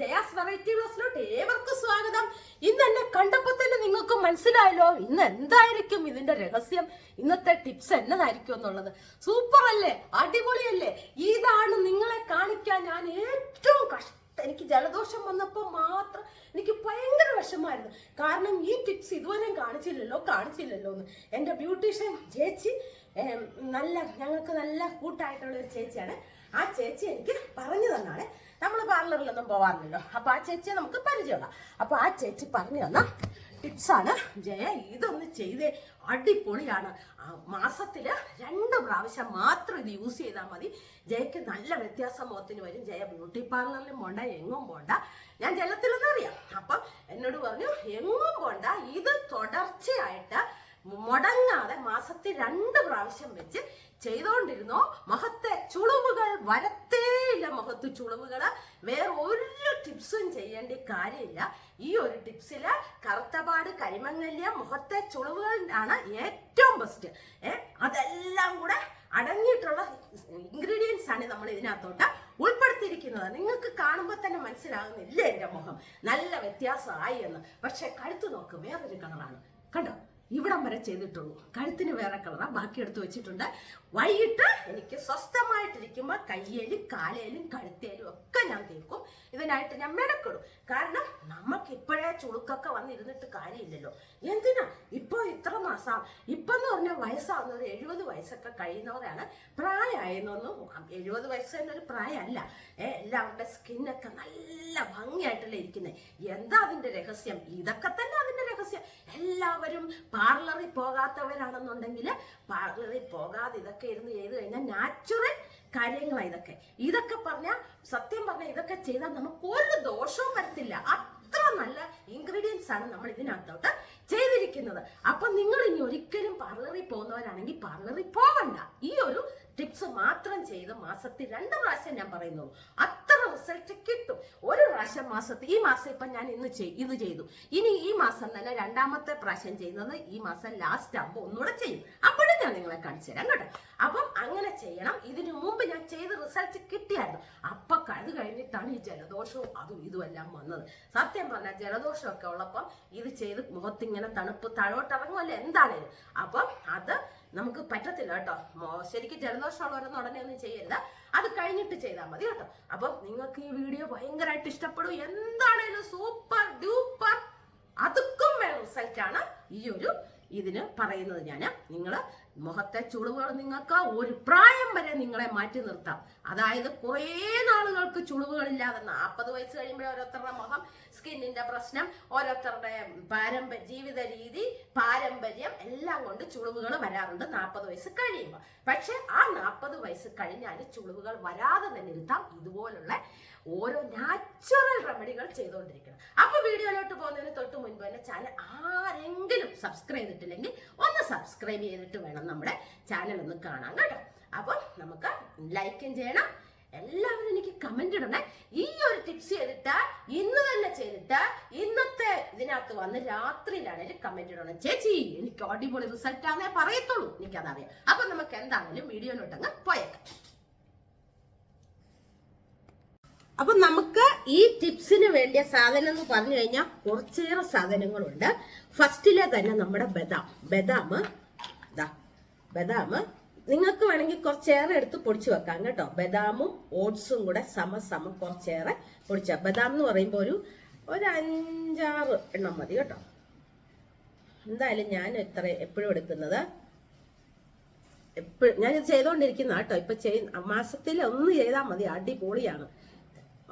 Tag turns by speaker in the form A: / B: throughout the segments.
A: Jaya's variety ബ്ലോസിലോട്ട് ഏവർക്കും സ്വാഗതം. ഇന്ന് എന്നെ കണ്ടപ്പോൾ തന്നെ നിങ്ങൾക്ക് മനസ്സിലായല്ലോ ഇന്ന് എന്തായിരിക്കും ഇതിന്റെ രഹസ്യം? ഇന്നത്തെ ടിപ്സ് എന്നതായിരിക്കും എന്നുള്ളത്. സൂപ്പർ അല്ലേ? അടിപൊളിയല്ലേ? ഇതാണ് നിങ്ങളെ കാണിക്കാൻ ഞാൻ ഏറ്റവും കഷ്ടം. എനിക്ക് ജലദോഷം വന്നപ്പോൾ മാത്രം എനിക്ക് ഭയങ്കര വിഷമായിരുന്നു കാരണം ഈ ടിപ്സ് ഇതുവരെ കാണിച്ചില്ലല്ലോ കാണിച്ചില്ലല്ലോ എന്ന് എന്റെ ബ്യൂട്ടീഷ്യൻ ചേച്ചി നല്ല ഞങ്ങൾക്ക് നല്ല കൂട്ടായിട്ടുള്ള ഒരു ചേച്ചിയാണ്. ആ ചേച്ചി എനിക്ക് പറഞ്ഞു തന്നാണ്. നമ്മൾ പാർലറിലൊന്നും പോവാറില്ലല്ലോ. അപ്പൊ ആ ചേച്ചിയെ നമുക്ക് പരിചയമുള്ള അപ്പൊ ആ ചേച്ചി പറഞ്ഞു തന്ന ടിപ്സാണ്. ജയ ഇതൊന്ന് ചെയ്തേ അടിപൊളിയാണ്. മാസത്തിൽ രണ്ട് പ്രാവശ്യം മാത്രം ഇത് യൂസ് ചെയ്താൽ മതി. ജയക്ക് നല്ല വ്യത്യാസം മുഖത്തിന് വരും. ജയ ബ്യൂട്ടി പാർലറിലും പോണ്ട എങ്ങും പോണ്ട. ഞാൻ ജലത്തിലൊന്നും അറിയാം. അപ്പം എന്നോട് പറഞ്ഞു എങ്ങും പോണ്ട. ഇത് തുടർച്ചയായിട്ട് മുടങ്ങാതെ മാസത്തിൽ രണ്ട് പ്രാവശ്യം വെച്ച് ചെയ്തുകൊണ്ടിരുന്നോ മുഖത്തെ ചുളിവുകൾ വരത്തേയില്ല മുഖത്ത് ചുളിവുകൾ വേറെ ഒരു ടിപ്സും ചെയ്യേണ്ട കാര്യമില്ല. ഈ ഒരു ടിപ്സിൽ കറുത്തപാട് കരിമങ്ങല്യ മുഖത്തെ ചുളിവുകൾ ആണ് ഏറ്റവും ബെസ്റ്റ് ഏ അതെല്ലാം കൂടെ അടങ്ങിയിട്ടുള്ള ഇൻഗ്രീഡിയൻസ് ആണ് നമ്മൾ ഇതിനകത്തോട്ട് ഉൾപ്പെടുത്തിയിരിക്കുന്നത്. നിങ്ങൾക്ക് കാണുമ്പോൾ തന്നെ മനസ്സിലാകുന്നില്ല എന്റെ മുഖം? നല്ല വ്യത്യാസമായി എന്ന്. പക്ഷെ കഴുത്ത് നോക്ക് വേറൊരു കളറാണ് കണ്ടോ? ഇവിടം വരെ ചെയ്തിട്ടുള്ളൂ. കഴുത്തിന് വേറെ കളറാണ് ബാക്കി എടുത്ത് വെച്ചിട്ടുണ്ട്. വൈകിട്ട് എനിക്ക് സ്വസ്ഥമായിട്ടിരിക്കുമ്പോൾ കയ്യേലും കാലേലും കഴുത്തേലും ഒക്കെ ഞാൻ തേക്കും. ഇതിനായിട്ട് ഞാൻ മെനക്കെടും. കാരണം നമുക്ക് ഇപ്പോഴേ ചുളുക്കൊക്കെ വന്നിരുന്നിട്ട് കാര്യമില്ലല്ലോ. എന്തിനാ? ഇപ്പൊ ഇത്ര മാസം. ഇപ്പൊ എന്ന് പറഞ്ഞാൽ വയസ്സാവുന്നവർ എഴുപത് വയസ്സൊക്കെ കഴിയുന്നവരാണ്. പ്രായമായെന്നൊന്നും എഴുപത് വയസ്സ് തന്നെ ഒരു പ്രായമല്ല എല്ലാവരുടെ സ്കിന്നൊക്കെ നല്ല ഭംഗിയായിട്ടല്ലേ ഇരിക്കുന്നത് എന്താ അതിന്റെ രഹസ്യം? ഇതൊക്കെ തന്നെ അതിന്റെ രഹസ്യം. എല്ലാവരും പാർലറിൽ പോകാത്തവരാണെന്നുണ്ടെങ്കിൽ പാർലറിൽ പോകാതെ ഇതൊക്കെ ഇരുന്ന് ചെയ്ത് കഴിഞ്ഞാൽ നാച്ചുറൽ കാര്യങ്ങളാണ് ഇതൊക്കെ. ഇതൊക്കെ പറഞ്ഞാൽ സത്യം പറഞ്ഞാൽ ഇതൊക്കെ ചെയ്താൽ നമുക്ക് ഒരു ദോഷവും വരത്തില്ല. അത്ര നല്ല ഇൻഗ്രീഡിയൻസ് ആണ് നമ്മൾ ഇതിനകത്തോട്ട് ചെയ്തിരിക്കുന്നത്. അപ്പൊ നിങ്ങൾ ഇനി ഒരിക്കലും പാർലറിൽ പോകുന്നവരാണെങ്കിൽ പാർലറിൽ പോകണ്ട. ഈ ഒരു ടിപ്സ് മാത്രം ചെയ്ത് മാസത്തിൽ രണ്ട് പ്രാവശ്യം ഞാൻ പറയുന്നുള്ളൂ. റിസൾട്ട് കിട്ടും. ഒരു പ്രാവശ്യം മാസത്തിൽ ഈ മാസം ഇപ്പം ഞാൻ ഇന്ന് ഇത് ചെയ്തു. ഇനി ഈ മാസം തന്നെ രണ്ടാമത്തെ പ്രാവശ്യം ചെയ്യുന്നത് ഈ മാസം ലാസ്റ്റ് ആകുമ്പോൾ ഒന്നുകൂടെ ചെയ്യും. അപ്പോഴും ഞാൻ നിങ്ങളെ കാണിച്ചു തരാം കേട്ടോ. അപ്പം അങ്ങനെ ചെയ്യണം. ഇതിനു മുമ്പ് ഞാൻ ചെയ്ത് റിസൾട്ട് കിട്ടിയായിരുന്നു. അപ്പൊ അത് കഴിഞ്ഞിട്ടാണ് ഈ ജലദോഷവും അതും ഇതുമെല്ലാം വന്നത്. സത്യം പറഞ്ഞാൽ ജലദോഷമൊക്കെ ഉള്ളപ്പം ഇത് ചെയ്ത് മുഖത്തിങ്ങനെ തണുപ്പ് താഴോട്ടിറങ്ങുമല്ലോ എന്താണേലും. അപ്പം അത് നമുക്ക് പറ്റത്തില്ല കേട്ടോ. ശരിക്കും ജലദോഷമുള്ളവരൊന്നും ഉടനെ ഒന്നും ചെയ്യരുത്. അത് കഴിഞ്ഞിട്ട് ചെയ്താൽ മതി കേട്ടോ. അപ്പം നിങ്ങൾക്ക് ഈ വീഡിയോ ഭയങ്കരമായിട്ട് ഇഷ്ടപ്പെടും. എന്താണേലും സൂപ്പർ ഡ്യൂപ്പർ അതുക്കും വേണം റിസൾട്ടാണ് ഈ ഒരു ഇതിന് പറയുന്നത് ഞാൻ നിങ്ങൾ മുഖത്തെ ചുളിവുകൾ നിങ്ങൾക്ക് ഒരു പ്രായം വരെ നിങ്ങളെ മാറ്റി നിർത്താം. അതായത് കുറേ നാളുകൾക്ക് ചുളിവുകളില്ലാതെ നാൽപ്പത് വയസ്സ് കഴിയുമ്പോൾ ഓരോരുത്തരുടെ മുഖം സ്കിന്നിന്റെ പ്രശ്നം ഓരോരുത്തരുടെ പാരമ്പര്യ ജീവിത രീതി പാരമ്പര്യം എല്ലാം കൊണ്ട് ചുളിവുകൾ വരാറുണ്ട് നാൽപ്പത് വയസ്സ് കഴിയുമ്പോൾ. പക്ഷെ ആ നാൽപ്പത് വയസ്സ് കഴിഞ്ഞാൽ ചുളിവുകൾ വരാതെ തന്നെ ഇരുത്താം. ഇതുപോലുള്ള ഓരോ നാച്ചുറൽ റെമഡികൾ ചെയ്തുകൊണ്ടിരിക്കണം. അപ്പൊ വീഡിയോയിലോട്ട് പോകുന്നതിന് തൊട്ട് മുൻപ് തന്നെ ചാനൽ ആരെങ്കിലും സബ്സ്ക്രൈബ് ചെയ്തിട്ടില്ലെങ്കിൽ ഒന്ന് സബ്സ്ക്രൈബ് ചെയ്തിട്ട് വേണം നമ്മുടെ ചാനൽ ഒന്ന് കാണാൻ കേട്ടോ. അപ്പം നമുക്ക് ലൈക്കും ചെയ്യണം. എല്ലാവരും എനിക്ക് കമന്റ് ഇടണേ. ഈ ഒരു ടിപ്സ് ചെയ്തിട്ട് ഇന്ന് തന്നെ ചെയ്തിട്ട് ഇന്നത്തെ ഇതിനകത്ത് വന്ന് രാത്രിയിലാണെങ്കിലും കമന്റ് ഇടണം. ചേച്ചി എനിക്ക് അടിപൊളി റിസൾട്ട് ആണെന്നേ പറയത്തുള്ളൂ. എനിക്കതറിയാം. അപ്പൊ നമുക്ക് എന്താണെങ്കിലും വീഡിയോയിലോട്ടങ്ങ് പോയേക്കാം. അപ്പൊ നമുക്ക് ഈ ടിപ്സിന് വേണ്ടിയ സാധനം എന്ന് പറഞ്ഞു കഴിഞ്ഞാൽ കുറച്ചേറെ സാധനങ്ങളുണ്ട്. ഫസ്റ്റിലെ തന്നെ നമ്മുടെ ബദാം. ബദാം ദാ ബദാം. നിങ്ങൾക്ക് വേണമെങ്കിൽ കുറച്ചേറെ എടുത്ത് പൊടിച്ചു വെക്കാം കേട്ടോ. ബദാമും ഓട്സും കൂടെ സമസമ കുറച്ചേറെ പൊടിച്ച ബദാം എന്ന് പറയുമ്പോൾ ഒരു ഒരു അഞ്ചാറ് എണ്ണം മതി കേട്ടോ. എന്തായാലും ഞാൻ ഇത്ര എപ്പോഴും എടുക്കുന്നത് എപ്പോഴും ഞാനിത് ചെയ്തുകൊണ്ടിരിക്കുന്ന കേട്ടോ. ഇപ്പൊ ചെയ് മാസത്തിൽ ഒന്ന് ചെയ്താൽ മതി. അടിപൊളിയാണ്.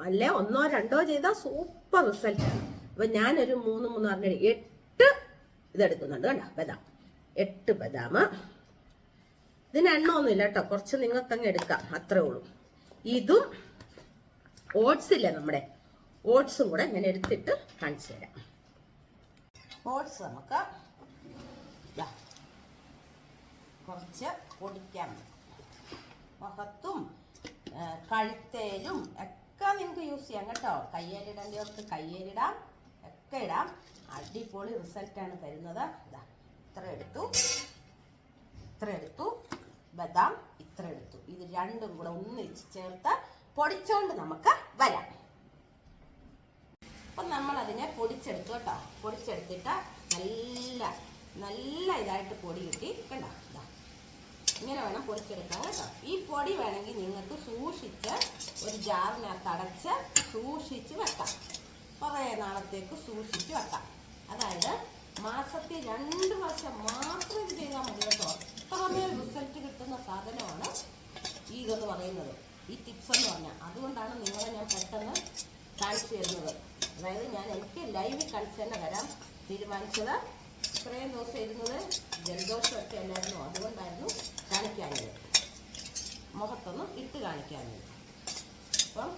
A: അല്ലെ ഒന്നോ രണ്ടോ ചെയ്താൽ സൂപ്പർ റിസൾട്ടാണ് അപ്പൊ ഞാനൊരു മൂന്ന് മൂന്ന് പറഞ്ഞ എട്ട് ഇതെടുക്കുന്നുണ്ട് കണ്ടോ? ബദാം. എട്ട് ബദാം. ഇതിന് എണ്ണമൊന്നുമില്ല കേട്ടോ. കുറച്ച് നിങ്ങൾക്കങ്ങ് എടുക്കാം. അത്രേ ഉള്ളൂ. ഇതും ഓട്സ് ഇല്ല നമ്മുടെ? ഓട്സും കൂടെ ഇങ്ങനെ എടുത്തിട്ട് കാണിച്ചു തരാം. ഓട്സ് നമുക്ക് കുറച്ച് പൊടിക്കാൻ മുഖത്തും കഴുത്തേലും ഒക്കെ നിങ്ങൾക്ക് യൂസ് ചെയ്യാം കേട്ടോ. കയ്യേലിടേണ്ടവർക്ക് കയ്യേലിടാം ഒക്കെ ഇടാം. അടിപൊളി റിസൾട്ടാണ് തരുന്നത്. ഇതാ ഇത്ര എടുത്തു. ഇത്ര എടുത്തു. ബദാം ഇത്ര എടുത്തു. ഇത് രണ്ടും കൂടെ ഒന്നിച്ച് ചേർത്ത് പൊടിച്ചോണ്ട് നമുക്ക് വരാം. പൊടിച്ചെടുത്തു കേട്ടോ. പൊടിച്ചെടുത്തിട്ട് നല്ല നല്ല ഇതായിട്ട് പൊടി കിട്ടി. കണ്ടോ? ഇതാ ഇങ്ങനെ വേണം പൊടിച്ചെടുക്കാൻ കേട്ടോ. ഈ പൊടി വേണമെങ്കിൽ നിങ്ങൾക്ക് സൂക്ഷിച്ച് ഒരു ജാറിനകത്ത് അടച്ച് സൂക്ഷിച്ച് വെക്കാം. കുറേ നാളത്തേക്ക് സൂക്ഷിച്ച് വെക്കാം. അതായത് മാസത്തിൽ രണ്ട് വർഷം മാത്രം ഇത് ചെയ്താൽ മതി കേട്ടോ. അത്രമേൽ റിസൾട്ട് കിട്ടുന്ന സാധനമാണ് ഈ ഇതെന്ന് പറയുന്നത്. ഈ ടിപ്സ് എന്ന് പറഞ്ഞാൽ. അതുകൊണ്ടാണ് നിങ്ങളെ ഞാൻ പെട്ടെന്ന് കാണിച്ചു തരുന്നത്. അതായത് ഞാൻ എനിക്ക് ലൈവിൽ കാണിച്ചു തന്നെ വരാൻ തീരുമാനിച്ചത്. ഇത്രയും ദിവസം ഇരുന്നത് ജലദോഷമൊക്കെ അല്ലായിരുന്നു. അതുകൊണ്ടായിരുന്നു കാണിക്കാഞ്ഞത്. മുഖത്തൊന്നും ഇട്ട് കാണിക്കാഞ്ഞത്. അപ്പം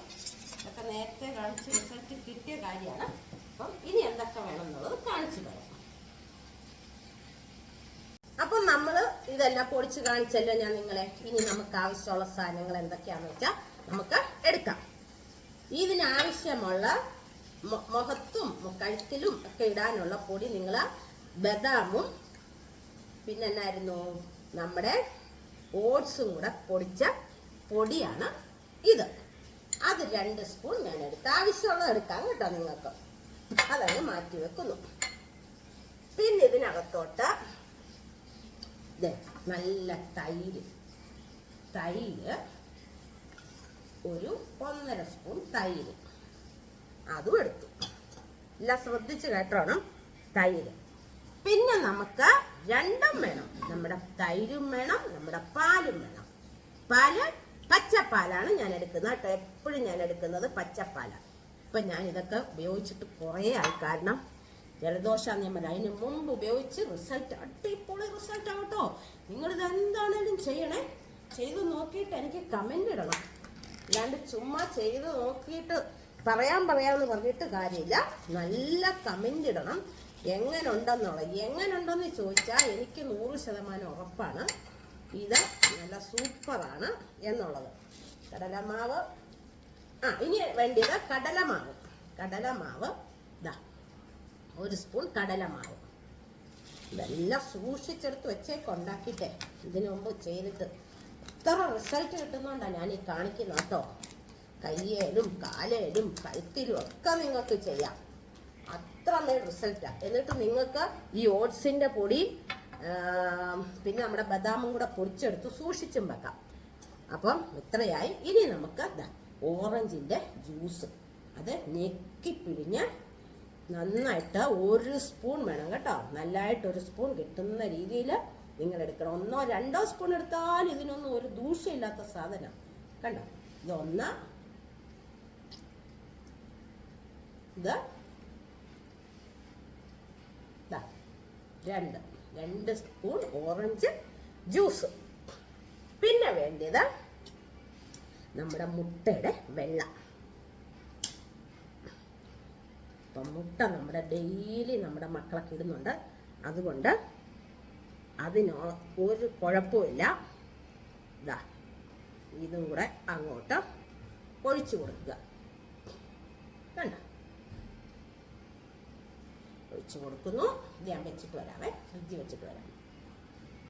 A: ഇതൊക്കെ നേരത്തെ കാണിച്ച് റിസൾട്ട് കിട്ടിയ കാര്യമാണ്. അപ്പം ഇനി എന്തൊക്കെ വേണം എന്നുള്ളത് കാണിച്ചു തരാം. അപ്പം നമ്മൾ ഇതെല്ലാം പൊടിച്ച് കാണിച്ചല്ലോ ഞാൻ നിങ്ങളെ. ഇനി നമുക്ക് ആവശ്യമുള്ള സാധനങ്ങൾ എന്തൊക്കെയാണെന്ന് വെച്ചാൽ നമുക്ക് എടുക്കാം. ഇതിനാവശ്യമുള്ള മുഖത്തും കഴുത്തിലും ഒക്കെ ഇടാനുള്ള പൊടി നിങ്ങൾ ബദാമും പിന്നെ എന്നായിരുന്നു നമ്മുടെ ഓട്സും കൂടെ പൊടിച്ച പൊടിയാണ് ഇത്. അത് രണ്ട് സ്പൂൺ ഞാൻ എടുത്ത് ആവശ്യമുള്ളത് എടുക്കാം കേട്ടോ നിങ്ങൾക്ക്. അതങ്ങ് മാറ്റി വെക്കുന്നു. പിന്നെ ഇതിനകത്തോട്ട് നല്ല തൈര്. തൈര് ഒരു ഒന്നര സ്പൂൺ തൈര്. അതും എടുത്തു. എല്ലാം ശ്രദ്ധിച്ച് കേട്ടോണം. തൈര്. പിന്നെ നമുക്ക് രണ്ടും വേണം. നമ്മുടെ തൈരും വേണം നമ്മുടെ പാലും വേണം. പാൽ പച്ചപ്പാലാണ് ഞാൻ എടുക്കുന്നത് കേട്ടോ. എപ്പോഴും ഞാൻ എടുക്കുന്നത് പച്ചപ്പാലാണ് ഇപ്പൊ ഞാൻ ഇതൊക്കെ ഉപയോഗിച്ചിട്ട് കുറേ ആയി. കാരണം ജലദോഷം ഞാൻ അതിന് മുമ്പ് ഉപയോഗിച്ച് റിസൾട്ട് അടിപൊളി റിസൾട്ട് നിങ്ങൾ ഇത് എന്താണേലും ചെയ്യണേ. ചെയ്ത് നോക്കിയിട്ട് എനിക്ക് കമന്റ് ഇടണം. അല്ലാണ്ട് ചുമ്മാ ചെയ്ത് നോക്കിയിട്ട് പറയാൻ പറയാമെന്ന് പറഞ്ഞിട്ട് കാര്യമില്ല. നല്ല കമന്റ് ഇടണം. എങ്ങനെ എങ്ങനുണ്ടെന്ന് ചോദിച്ചാൽ എനിക്ക് നൂറ് ശതമാനം ഉറപ്പാണ്. ഇത് നല്ല സൂപ്പറാണ് എന്നുള്ളത്. കടലമാവ്. ആ ഇനി വേണ്ടിയത് കടലമാവ്. കടലമാവ് ഇതാ ഒരു സ്പൂൺ കടലമാവ്. ഇതെല്ലാം സൂക്ഷിച്ചെടുത്ത് വെച്ചേക്ക് ഉണ്ടാക്കിയിട്ടേ. ഇതിനു മുമ്പ് ചെയ്തിട്ട് എത്ര റിസൾട്ട് കിട്ടുന്നോണ്ടാ ഞാൻ ഈ കാണിക്കുന്നത് കേട്ടോ. കയ്യേലും കാലേലും കഴുത്തിലും ഒക്കെ നിങ്ങൾക്ക് ചെയ്യാം. അത്രമേൽ റിസൾട്ടാണ് എന്നിട്ട് നിങ്ങൾക്ക് ഈ ഓട്സിന്റെ പൊടി പിന്നെ നമ്മുടെ ബദാമും കൂടെ പൊടിച്ചെടുത്ത് സൂക്ഷിച്ചും വെക്കാം. അപ്പം ഇത്രയായി. ഇനി നമുക്ക് ഓറഞ്ചിന്റെ ജ്യൂസ്. അത് ഞെക്കി പിഴിഞ്ഞ് നന്നായിട്ട് ഒരു സ്പൂൺ വേണം കേട്ടോ. നല്ലതായിട്ട് ഒരു സ്പൂൺ കിട്ടുന്ന രീതിയിൽ നിങ്ങൾ എടുക്കണം. ഒന്നോ രണ്ടോ സ്പൂൺ എടുത്താൽ ഇതിനൊന്നും ഒരു ദൂഷ്യമില്ലാത്ത സാധനം. കണ്ടോ? ഇതൊന്ന് ഇത് ദാ, രണ്ട് രണ്ട് സ്പൂൺ ഓറഞ്ച് ജ്യൂസ് പിന്നെ വേണ്ടത് നമ്മുടെ മുട്ടയുടെ വെള്ള. അപ്പം മുട്ട നമ്മുടെ ഡെയിലി നമ്മുടെ മക്കളൊക്കെ ഇടുന്നുണ്ട്. അതുകൊണ്ട് അതിന് ഒരു കുഴപ്പമില്ല ഇതാ ഇതും കൂടെ അങ്ങോട്ട് ഒഴിച്ചു കൊടുക്കുക കണ്ട ഒഴിച്ചു കൊടുക്കുന്നു ഇത് ഞാൻ വെച്ചിട്ട് വരാവേ. ഫ്രിഡ്ജിൽ വെച്ചിട്ട് വരാം.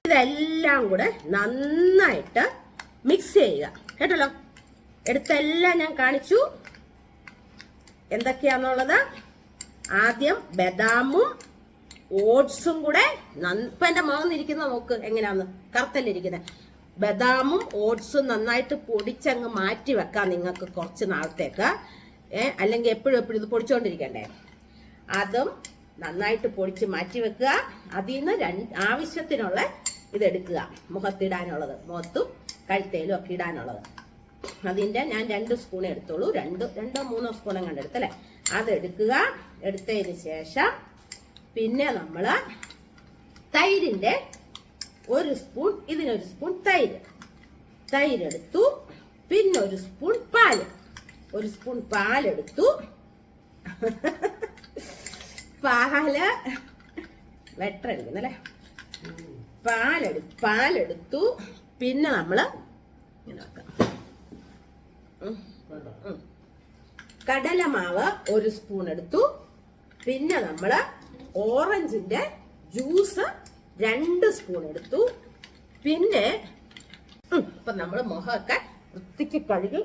A: ഇതെല്ലാം കൂടെ നന്നായിട്ട് മിക്സ് ചെയ്യുക. കേട്ടല്ലോ? എടുത്തെല്ലാം ഞാൻ കാണിച്ചു. എന്തൊക്കെയാന്നുള്ളത്? ആദ്യം ബദാമും ഓട്സും കൂടെ ഇപ്പൊ എന്റെ മുഖം ഇരിക്കുന്ന നോക്ക് എങ്ങനെയാന്ന്. കറുത്തല്ലിരിക്കുന്നത് ബദാമും ഓട്സും നന്നായിട്ട് പൊടിച്ചങ്ങ് മാറ്റി വെക്കാം നിങ്ങൾക്ക് കുറച്ച് നാളത്തേക്ക്. അല്ലെങ്കിൽ എപ്പോഴും എപ്പോഴും ഇത് പൊടിച്ചുകൊണ്ടിരിക്കണ്ടേ അതും നന്നായിട്ട് പൊടിച്ച് മാറ്റി വെക്കുക. അതിൽ നിന്ന് രണ്ട് ആവശ്യത്തിനുള്ള ഇതെടുക്കുക. മുഖത്തിടാനുള്ളത്. മുഖത്തും കഴുത്തേലും ഒക്കെ ഇടാനുള്ളത്. അതിന്റെ ഞാൻ രണ്ട് സ്പൂൺ എടുത്തോളൂ. രണ്ട് രണ്ടോ മൂന്നോ കണ്ട് എടുത്തല്ലേ അതെടുക്കുക. എടുത്തതിന് ശേഷം പിന്നെ നമ്മൾ തൈരിന്റെ ഒരു സ്പൂൺ ഇതിനൊരു സ്പൂൺ തൈര്. തൈരെടുത്തു. പിന്നെ ഒരു സ്പൂൺ പാൽ. ഒരു സ്പൂൺ പാലെടുത്തു. പാൽ. വെട്ടടിക്കുന്നല്ലേ പാലെടു പാലെടുത്തു. പിന്നെ നമ്മൾ ഇങ്ങനെ. കടലമാവ് ഒരു സ്പൂൺ എടുത്തു. പിന്നെ നമ്മൾ ഓറഞ്ചിന്റെ ജ്യൂസ് രണ്ട് സ്പൂൺ എടുത്തു. പിന്നെ ഇപ്പൊ നമ്മൾ മുഖമൊക്കെ വൃത്തിക്ക് കഴുകി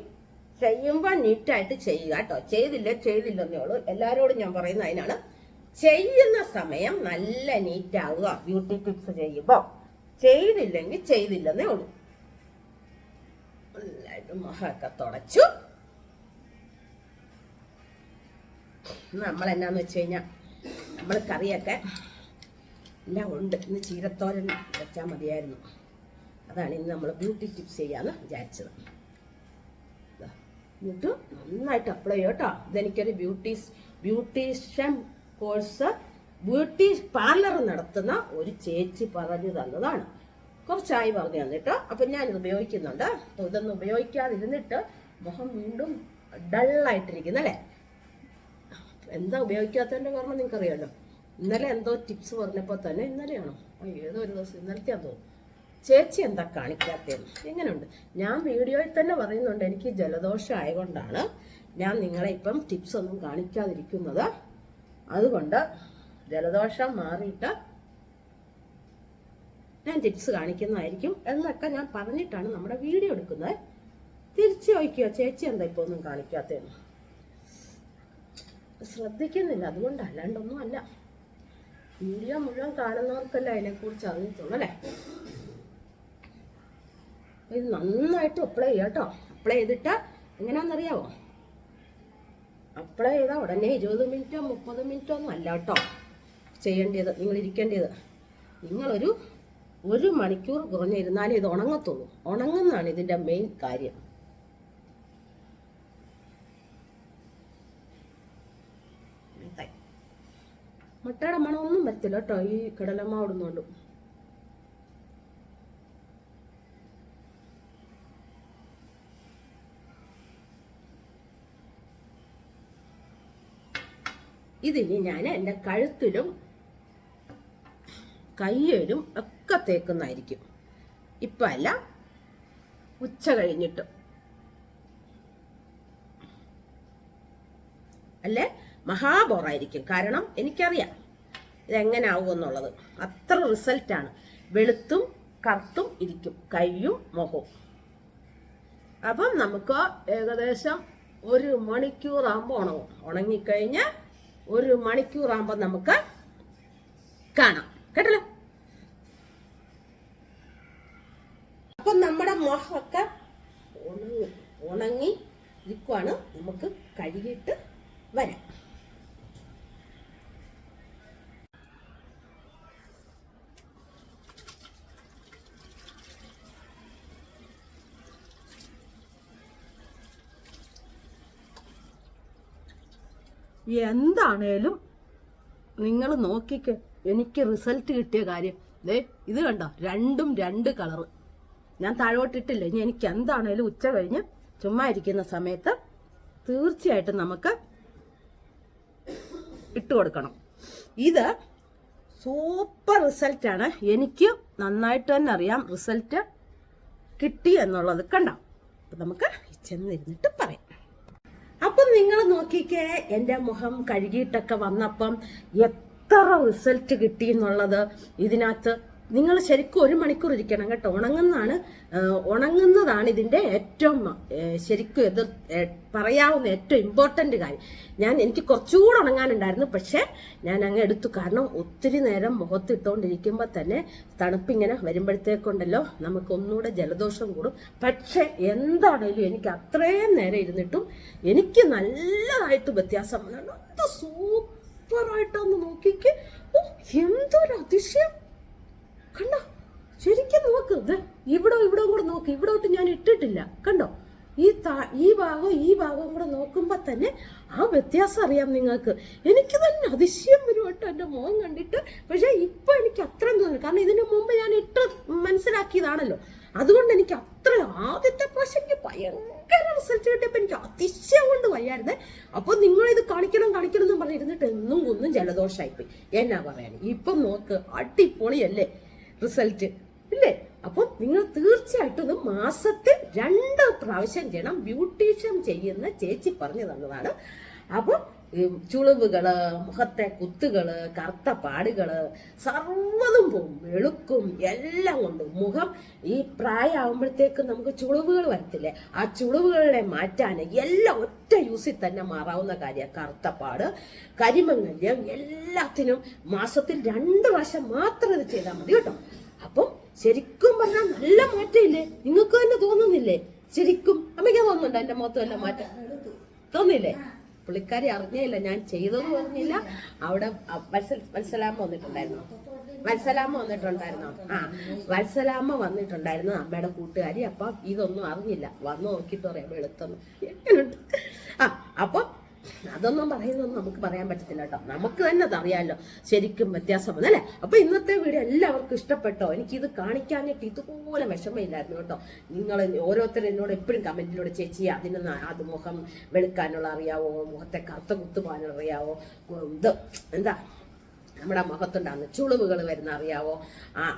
A: ചെയ്യുമ്പോൾ നീറ്റായിട്ട് ചെയ്യുക കേട്ടോ. ചെയ്തില്ല? ചെയ്തില്ലെന്നേ ഉള്ളൂ. എല്ലാവരോടും ഞാൻ പറയുന്ന അതിനാണ്. ചെയ്യുന്ന സമയം നല്ല നീറ്റ് ആവുക. ബ്യൂട്ടി ടിപ്സ് ചെയ്യുമ്പോൾ ചെയ്തില്ലെങ്കിൽ ചെയ്തില്ലെന്നേ ഉള്ളൂ. നല്ലതായിട്ട് മുഖമൊക്കെ തുടച്ചു. നമ്മൾ എന്നാന്ന് വെച്ച് കഴിഞ്ഞാൽ നമ്മൾ കറിയൊക്കെ എല്ലാം ഉണ്ട്. ഇന്ന് ചീരത്തോരൻ വെച്ചാൽ മതിയായിരുന്നു. അതാണ് ഇന്ന് നമ്മൾ ബ്യൂട്ടി ടിപ്സ് ചെയ്യാന്ന് വിചാരിച്ചത്. എന്നിട്ട് നന്നായിട്ട് അപ്ലൈ ചെയ്യട്ടോ ഇതെനിക്കൊരു beauty beautician course beauty parlour നടത്തുന്ന ഒരു ചേച്ചി പറഞ്ഞു തന്നതാണ്. കുറച്ചായി പറഞ്ഞു തന്നിട്ട് അപ്പം ഞാനിത് ഉപയോഗിക്കുന്നുണ്ട്. ഇതൊന്നും ഉപയോഗിക്കാതിരുന്നിട്ട് മുഖം വീണ്ടും ഡള്ളായിട്ടിരിക്കുന്നു അല്ലേ? എന്താ ഉപയോഗിക്കാത്തതിന്റെ കാരണം നിങ്ങൾക്ക് അറിയാലോ ഇന്നലെ എന്തോ ടിപ്സ് പറഞ്ഞപ്പോൾ തന്നെ ഇന്നലെയാണോ? ഏതോ ഒരു ദിവസം ഇന്നലത്തെ തോന്നുന്നു. ചേച്ചി എന്താ കാണിക്കാത്തത് എങ്ങനെയുണ്ട് ഞാൻ വീഡിയോയിൽ തന്നെ പറയുന്നുണ്ട് എനിക്ക് ജലദോഷം ആയതുകൊണ്ടാണ് ഞാൻ നിങ്ങളെ ഇപ്പം ടിപ്സ് ഒന്നും കാണിക്കാതിരിക്കുന്നത്. അതുകൊണ്ട് ജലദോഷം മാറിയിട്ട് ഞാൻ ടിപ്സ് കാണിക്കുന്നതായിരിക്കും എന്നൊക്കെ ഞാൻ പറഞ്ഞിട്ടാണ് നമ്മുടെ വീഡിയോ എടുക്കുന്നത്. തിരിച്ചു ചോദിക്കുക ചേച്ചി എന്താ ഇപ്പോൾ ഒന്നും കാണിക്കാത്തതെന്ന്? ശ്രദ്ധിക്കുന്നില്ല. അതുകൊണ്ട് അല്ലാണ്ടൊന്നും അല്ല. വീഡിയോ മുഴുവൻ കാണുന്നവർക്കല്ലേ അതിനെക്കുറിച്ച് അറിഞ്ഞിട്ടുള്ളൂ അല്ലേ? ഇത് നന്നായിട്ട് അപ്ലൈ ചെയ്യാം കേട്ടോ അപ്ലൈ ചെയ്തിട്ട് എങ്ങനെയാണെന്നറിയാവോ? അപ്ലൈ ചെയ്താൽ ഉടനെ ഇരുപത് മിനിറ്റോ മുപ്പത് മിനിറ്റോ ഒന്നും അല്ല കേട്ടോ. ചെയ്യേണ്ടത് നിങ്ങൾ ഇരിക്കേണ്ടത്. നിങ്ങളൊരു ഒരു മണിക്കൂർ കുറഞ്ഞിരുന്നാലേ ഇത് ഉണങ്ങത്തുള്ളൂ. ഉണങ്ങുന്നതാണ് ഇതിന്റെ മെയിൻ കാര്യം. മുട്ടയുടെ മണമൊന്നും വരത്തില്ല കേട്ടോ ഈ കിടലമ്മ ഇടുന്നോണ്ട്. ഇതിനി ഞാൻ എന്റെ കഴുത്തിലും കയ്യിലും ഒക്കെ തേക്കുന്നതായിരിക്കും. ഇപ്പം അല്ല ഉച്ച കഴിഞ്ഞിട്ട്. അല്ലേ? മഹാബോറായിരിക്കും. കാരണം എനിക്കറിയാം ഇതെങ്ങനെ ആവും എന്നുള്ളത്. അത്ര റിസൾട്ടാണ്. വെളുത്തും കറുത്തും ഇരിക്കും. കയ്യും മുഖവും. അപ്പം നമുക്ക് ഏകദേശം ഒരു മണിക്കൂറാകുമ്പോൾ ഉണങ്ങും. ഉണങ്ങിക്കഴിഞ്ഞ് ഒരു മണിക്കൂറാകുമ്പോൾ നമുക്ക് കാണാം. കേട്ടല്ലോ? അപ്പം നമ്മുടെ മുഖമൊക്കെ ഉണങ്ങി ഉണങ്ങി ഇരിക്കുവാണ്. നമുക്ക് കഴുകിയിട്ട് വരാം. എന്താണേലും നിങ്ങൾ നോക്കിക്ക് എനിക്ക് റിസൾട്ട് കിട്ടിയ കാര്യം. ദേ ഇത് കണ്ടോ? രണ്ടും രണ്ട് കളറ് ഞാൻ താഴോട്ടിട്ടില്ല. ഇനി എനിക്ക് എന്താണേലും ഉച്ച കഴിഞ്ഞ് ചുമ്മാ ഇരിക്കുന്ന സമയത്ത് തീർച്ചയായിട്ടും നമുക്ക് ഇട്ട് കൊടുക്കണം. ഇത് സൂപ്പർ റിസൾട്ടാണ് എനിക്ക് നന്നായിട്ട് തന്നെ അറിയാം റിസൾട്ട് കിട്ടി എന്നുള്ളത്. കണ്ടോ? അപ്പം നമുക്ക് ചെന്നിരുന്നിട്ട് പറയാം. അപ്പം നിങ്ങൾ നോക്കിക്കേ എന്റെ മുഖം കഴുകിയിട്ടൊക്കെ വന്നപ്പം എത്ര റിസൾട്ട് കിട്ടി എന്നുള്ളത് ഇതിനകത്ത് നിങ്ങൾ ശരിക്കും ഒരു മണിക്കൂർ ഇരിക്കണം കേട്ടോ. ഉണങ്ങുന്നതാണ് ഉണങ്ങുന്നതാണ് ഇതിന്റെ ഏറ്റവും ശരിക്കും എതിർ പറയാവുന്ന ഏറ്റവും ഇമ്പോർട്ടന്റ് കാര്യം. ഞാൻ എനിക്ക് കുറച്ചുകൂടെ ഉണങ്ങാനുണ്ടായിരുന്നു പക്ഷേ ഞാൻ അങ്ങ് എടുത്തു. കാരണം ഒത്തിരി നേരം മുഖത്തിട്ടുകൊണ്ടിരിക്കുമ്പോൾ തന്നെ തണുപ്പിങ്ങനെ വരുമ്പോഴത്തേക്കുണ്ടല്ലോ നമുക്ക് ഒന്നുകൂടെ ജലദോഷം കൂടും. പക്ഷേ എന്താണേലും എനിക്ക് അത്രയും നേരം ഇരുന്നിട്ടും എനിക്ക് നല്ലതായിട്ട് വ്യത്യാസം സൂപ്പറായിട്ടൊന്ന് നോക്കിക്ക്. എന്തൊരു അതിശയം. കണ്ടോ? ശരിക്കും നോക്ക്. ഇവിടോ ഇവിടെ കൂടെ നോക്ക്. ഇവിടോട്ട് ഞാൻ ഇട്ടിട്ടില്ല. കണ്ടോ? ഈ താ ഈ ഭാഗവും ഈ ഭാഗവും കൂടെ നോക്കുമ്പോൾ തന്നെ ആ വ്യത്യാസം അറിയാം നിങ്ങൾക്ക്. എനിക്ക് തന്നെ അതിശയം വരും കേട്ടോ എന്റെ മുഖം കണ്ടിട്ട്. പക്ഷേ ഇപ്പൊ എനിക്ക് അത്രയും തോന്നുന്നു. കാരണം ഇതിനു മുമ്പ് ഞാൻ ഇട്ട് മനസ്സിലാക്കിയതാണല്ലോ. അതുകൊണ്ട് എനിക്ക് അത്ര ആദ്യത്തെ പ്രാവശ്യം എനിക്ക് ഭയങ്കര റിസൾട്ട് കിട്ടിയപ്പോൾ എനിക്ക് അതിശയം കൊണ്ട് വയ്യായിരുന്നേ. അപ്പോൾ നിങ്ങൾ ഇത് കാണിക്കണം കാണിക്കണം എന്ന് പറഞ്ഞിരുന്നിട്ട് എന്നും ഒന്നും ജലദോഷമായിപ്പോയി എന്നാ പറയാൻ ഇപ്പം നോക്ക് അടിപൊളിയല്ലേ? റിസൾട്ട്. ഇല്ലേ? അപ്പോൾ നിങ്ങൾ തീർച്ചയായിട്ടും മാസത്തിൽ രണ്ട് പ്രാവശ്യം ചെയ്യണം ബ്യൂട്ടീഷ്യൻ ചെയ്യുന്ന ചേച്ചി പറഞ്ഞു തന്നതാണ്. അപ്പം ഈ ചുളിവുകൾ മുഖത്തെ കുത്തുകൾ കറുത്ത പാടുകൾ സർവതും പോവും വെളുക്കും എല്ലാം കൊണ്ടും. മുഖം ഈ പ്രായമാകുമ്പോഴത്തേക്ക് നമുക്ക് ചുളിവുകൾ വരത്തില്ലേ? ആ ചുളിവുകളെ മാറ്റാൻ എല്ലാം ഒറ്റ യൂസിൽ തന്നെ മാറാവുന്ന കാര്യമാണ് കറുത്ത പാട്. കരിമങ്ങല്യം എല്ലാത്തിനും മാസത്തിൽ രണ്ട് പ്രാവശ്യം മാത്രം ഇത് ചെയ്താൽ മതി കേട്ടോ. അപ്പം ശരിക്കും പറഞ്ഞാൽ നല്ല മാറ്റമില്ലേ? നിങ്ങൾക്ക് തന്നെ തോന്നുന്നില്ലേ? ശരിക്കും അമ്മയ്ക്ക് തോന്നുന്നുണ്ടോ? എന്റെ മുഖത്ത് തന്നെ മാറ്റം? തോന്നില്ലേ പുള്ളിക്കാരി അറിഞ്ഞില്ല ഞാൻ ചെയ്തത് പറഞ്ഞില്ല അവിടെ വത്സൽ വന്നിട്ടുണ്ടായിരുന്നു. വത്സലാമ്മ വന്നിട്ടുണ്ടായിരുന്നോ. ആ വത്സലാമ്മ വന്നിട്ടുണ്ടായിരുന്നു അമ്മയുടെ കൂട്ടുകാരി. അപ്പൊ ഇതൊന്നും അറിഞ്ഞില്ല. വന്ന് നോക്കിയിട്ട് പറയാം വെളുത്തെന്ന് ആ അപ്പൊ അതൊന്നും പറയുന്നൊന്നും നമുക്ക് പറയാൻ പറ്റത്തില്ല കേട്ടോ. നമുക്ക് തന്നെ അറിയാമല്ലോ ശരിക്കും വ്യത്യാസം അല്ലേ? അപ്പൊ ഇന്നത്തെ വീഡിയോ എല്ലാവർക്കും ഇഷ്ടപ്പെട്ടോ? എനിക്കിത് കാണിക്കാഞ്ഞിട്ട് ഇതുപോലെ വിഷമയില്ലായിരുന്നു കേട്ടോ. നിങ്ങൾ ഓരോരുത്തരും എന്നോട് എപ്പോഴും കമന്റിലൂടെ ചേച്ചി അതിന് അത് മുഖം വെളുക്കാനുള്ള അറിയാവോ? മുഖത്തെ കറുത്ത കുത്തുപോകാനുള്ള അറിയാവോ? ഇത് എന്താ? നമ്മുടെ മുഖത്തുണ്ടാകുന്ന ചുളിവുകൾ വരുന്ന അറിയാവോ?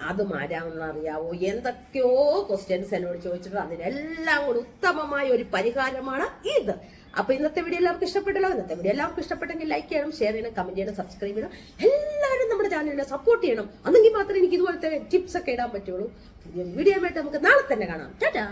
A: അത് മാറ്റാമെന്ന് അറിയാവോ? എന്തൊക്കെയോ ക്വസ്റ്റ്യൻസ് എന്നോട് ചോദിച്ചിട്ടുണ്ട് അതിനെല്ലാം കൂടി ഉത്തമമായ ഒരു പരിഹാരമാണ് ഇത്. അപ്പൊ ഇന്നത്തെ വീഡിയോ എല്ലാവർക്കും ഇഷ്ടപ്പെട്ടല്ലോ? ഇന്നത്തെ വീഡിയോ എല്ലാവർക്കും ഇഷ്ടപ്പെട്ടെങ്കിൽ ലൈക്ക് ചെയ്യണം ഷെയർ ചെയ്യണം കമന്റ് ചെയ്യണം സബ്സ്ക്രൈബ് ചെയ്യണം. എല്ലാവരും നമ്മുടെ ചാനലിനെ സപ്പോർട്ട് ചെയ്യണം. അന്നെങ്കിൽ മാത്രമേ എനിക്ക് ഇതുപോലത്തെ ടിപ്സ് ഒക്കെ ഇടാൻ പറ്റുള്ളൂ. പുതിയ വീഡിയോ ആയിട്ട് നമുക്ക് നാളെ തന്നെ കാണാം. ടാറ്റാ